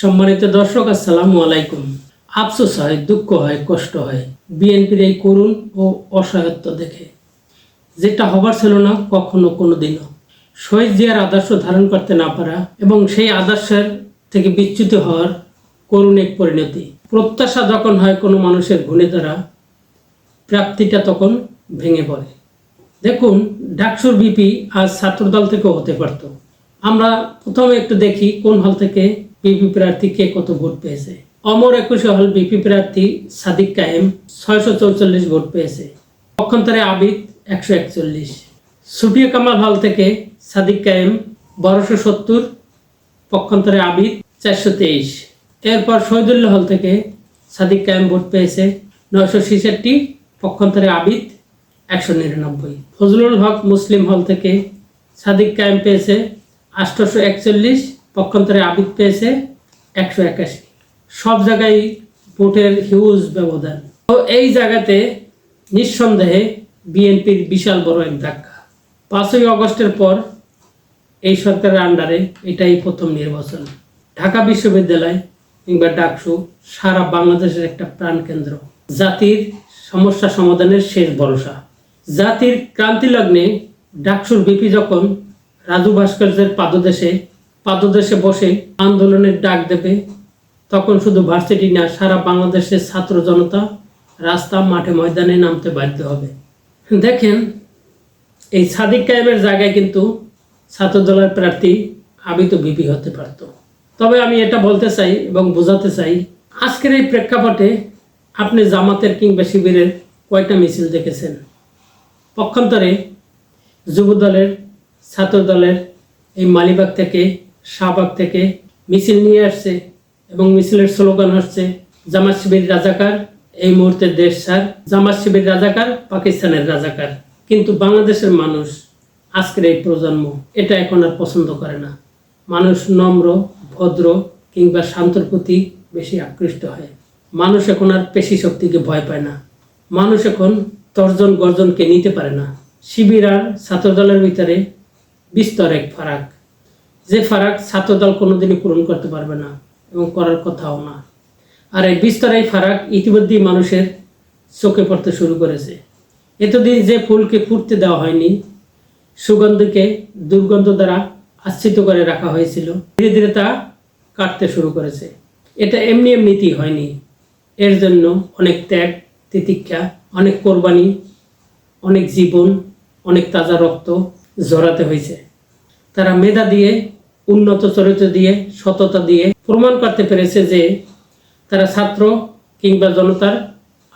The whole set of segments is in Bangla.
সম্মানিত দর্শক, আসসালামু আলাইকুম। আফসোস হয়, দুঃখ হয়, কষ্ট হয়। বিএনপির এই করুণ ও অসহায়ত্ব দেখে। যেটা হবার ছিল না, কখনো কোনো দিনও শহীদ জিয়ার আদর্শ ধারণ করতে না পারা এবং সেই আদর্শের থেকে বিচ্যুত হওয়ার করুণ এক পরিণতি। প্রত্যাশা যখন হয় কোনো মানুষের গুণে দ্বারা, প্রাপ্তিটা তখন ভেঙে পড়ে। দেখুন, ডাকসুর বিপি আজ ছাত্রদল থেকেও হতে পারত। আমরা প্রথমে একটু দেখি কোন হল থেকে বিপি প্রার্থী কে কত ভোট পেয়েছে? অমর একুশে হল বিপি প্রার্থী সাদিক কায়েম ছয়শো চৌচল্লিশ ভোট পেয়েছে। পক্ষান্তরে আবিদ একশো একচল্লিশ। সুফিয়া কামাল হল থেকে সাদিক কায়েম বারোশো সত্তর পক্ষান্তরে আবিদ চারশো তেইশ। এরপর শহীদুল্লাহ হল থেকে সাদিক কায়েম ভোট পেয়েছে নয়শো ছেষট্টি পক্ষান্তরে আবিদ একশো নিরানব্বই। ফজলুল হক মুসলিম হল থেকে সাদিক কায়েম পেয়েছে আটশোশো একচল্লিশ পক্ষান্তরে আবিদ পেয়েছে একশো একাশি। সব জায়গায় ভোটের হিউজ ব্যবধান। তো এই জায়গাতে নিঃসন্দেহে বিএনপির বিশাল বড় এক ধাক্কা। পাঁচই অগস্টের পর এই সরকারের আন্ডারে এটাই প্রথম নির্বাচন। ঢাকা বিশ্ববিদ্যালয় কিংবা ডাকসু সারা বাংলাদেশের একটা প্রাণকেন্দ্র জাতির সমস্যা সমাধানের শেষ ভরসা। জাতির ক্রান্তি লগ্নে ডাকসুর বিপি যখন রাজু ভাস্কর্যের পাদদেশে পাদদেশে বসে আন্দোলনের ডাক দেবে, তখন শুধু ভার্সিটি না, সারা বাংলাদেশের ছাত্র জনতা রাস্তা মাঠে ময়দানে নামতে বাধ্য হবে। দেখেন, এই সাদিক কায়েমের জায়গায় কিন্তু ছাত্রদলের প্রার্থী আবিত বিপি হতে পারত। তবে আমি এটা বলতে চাই এবং বোঝাতে চাই, আজকের এই প্রেক্ষাপটে আপনি জামাতের কিংবা শিবিরের কয়টা মিছিল দেখেছেন? পক্ষান্তরে যুবদলের, ছাত্রদলের এই মালিবাগ থেকে শাহবাগ থেকে মিছিল নিয়ে আসছে এবং মিছিলের স্লোগান হচ্ছে জামাত শিবির রাজাকার, এই মুহূর্তে দেশ ছাড়। জামাত শিবির রাজাকার, পাকিস্তানের রাজাকার। কিন্তু বাংলাদেশের মানুষ আজকের এই প্রজন্ম এটা এখন আর পছন্দ করে না। মানুষ নম্র, ভদ্র কিংবা শান্তর প্রতি বেশি আকৃষ্ট হয়। মানুষ এখন আর পেশি শক্তিকে ভয় পায় না। মানুষ এখন তর্জন গর্জনকে নিতে পারে না। শিবির আর ছাত্রদলের ভিতরে বিস্তর এক ফারাক। যে ফারাক ছাত্রদল কোনোদিনই পূরণ করতে পারবে না এবং করার কথাও না। আর এই বিস্তর এই ফারাক ইতিমধ্যেই মানুষের চোখে পড়তে শুরু করেছে। এতদিন যে ফুলকে ফুটতে দেওয়া হয়নি, সুগন্ধকে দুর্গন্ধ দ্বারা আশ্রিত করে রাখা হয়েছিল, ধীরে ধীরে তা কাটতে শুরু করেছে। এটা এমনি এমনিতেই হয়নি। এর জন্য অনেক ত্যাগ, তিতিক্ষা, অনেক কোরবানি, অনেক জীবন, অনেক তাজা রক্ত ঝরাতে হয়েছে। তারা মেধা দিয়ে উন্নত চরিত্র দিয়ে, সততা দিয়ে প্রমাণ করতে পেরেছে যে তারা ছাত্র কিংবা জনতার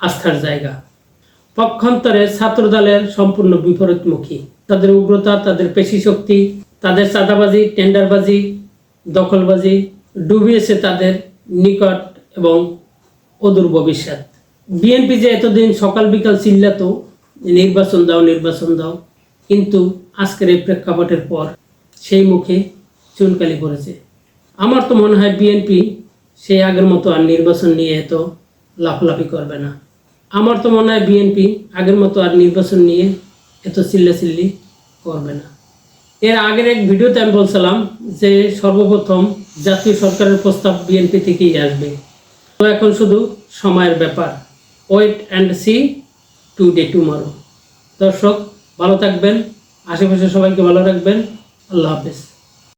আস্থার জায়গা। পক্ষান্তরে ছাত্র দলের সম্পূর্ণ বিপরীতমুখী। তাদের উগ্রতা, তাদের পেশি শক্তি তাদের চাঁদাবাজি, টেন্ডারবাজি, দখলবাজি ডুবিয়েছে তাদের নিকট এবং অদূর ভবিষ্যৎ। বিএনপি যে এতদিন সকাল বিকাল চিল্লাতো, নির্বাচন দাও নির্বাচন দাও, কিন্তু আজকের এই প্রেক্ষাপটের পর সেই মুখে চুনকালি পড়েছে আমার তো মনে হয় বিএনপি সেই আগের মতো আর নির্বাচন নিয়ে এত লাফলাফি করবে না। আমার তো মনে হয় বিএনপি আগের মতো আর নির্বাচন নিয়ে এত চিল্লাচিল্লি করবে না। এর আগের এক ভিডিওতে আমি বলছিলাম যে সর্বপ্রথম জাতীয় সরকারের প্রস্তাব বিএনপি থেকেই আসবে। তো এখন শুধু সময়ের ব্যাপার। Wait and see today tomorrow দর্শক, ভালো থাকবেন। আশেপাশে সবাইকে ভালো রাখবেন। আল্লাহ হাফেজ।